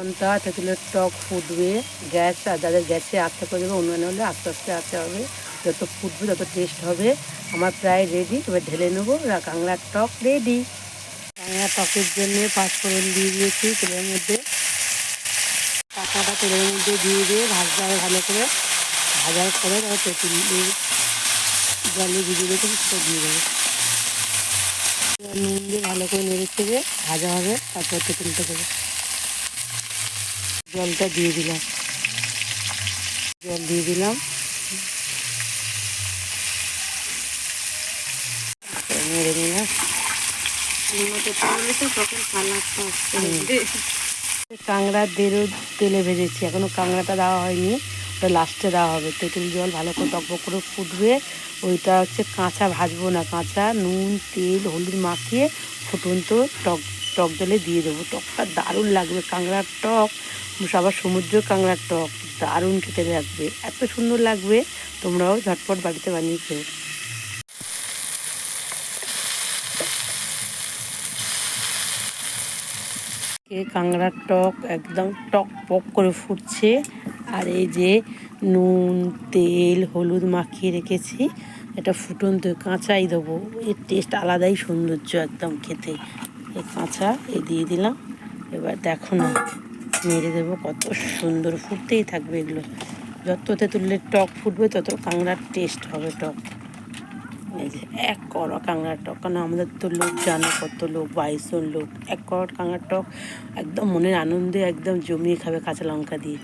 ঘণ্টা তেঁতুলের টক ফুটবে, গ্যাস, আর যাদের গ্যাসে আস্তে করে দেবে অন্যান্য হলে আস্তে আস্তে আস্তে হবে। যত ফুটবে তত টেস্ট হবে। আমার প্রায় রেডি এবার ঢেলে নেব। কাংড়ার টক রেডি কাংড়া টকের জন্য পাঁচফোড়ন দিয়ে দিয়েছি তেলের মধ্যে। টাকাটা তেলের মধ্যে দিয়ে দিয়ে ভাজতে হবে ভালো করে। ভাজার পরে তারপর জলে ভিজিয়ে রেখে সেটা দিয়ে দেবো। নুন দিয়ে ভালো করে নেড়ে চেড়ে ভাজা হবে, তারপর তেঁতুলটা দেবো। জলটা দিয়ে দিলাম। জল দিয়ে দিলাম। মেরে নিলাম। কাঁকড়া দেরও তেলে ভেজেছি। এখনও কাঁকড়াটা দেওয়া হয়নি। ওটা লাস্টে দেওয়া হবে। তেঁতুল জল ভালো করে টক করে ফুটবে। ওইটা হচ্ছে কাঁচা ভাজবো না। কাঁচা নুন তেল হলুদ মাখিয়ে ফুটন্ত টক টক জলে দিয়ে দেবো। টকটা দারুণ লাগবে। কাঁকড়ার টক আবার সমুদ্র কাঁকড়ার টক, দারুণ খেতে লাগবে। এত সুন্দর লাগবে, তোমরাও ঝটপট বাড়িতে বানিয়ে এ কাঁকড়ার টক একদম টক পক করে ফুটছে, আর এই যে নুন, তেল, হলুদ মাখিয়ে রেখেছি, এটা ফুটন্ত কাঁচাই দেবো। এর টেস্ট আলাদাই সৌন্দর্য একদম খেতে। এই কাঁচা এ দিয়ে দিলাম, এবার দেখো না। মেরে দেবো, কত সুন্দর, ফুটতেই থাকবে এগুলো। যত তেঁতুলের টক ফুটবে, তত কাঁকড়ার টেস্ট হবে টক। এক কড়া কাঁকড়ার টক কেন আমাদের তো লোক জানে কত লোক বাইশজন লোক। এক কড়া কাঁকড়ার টক একদম মনের আনন্দে একদম জমিয়ে খাবে কাঁচা লঙ্কা দিয়ে।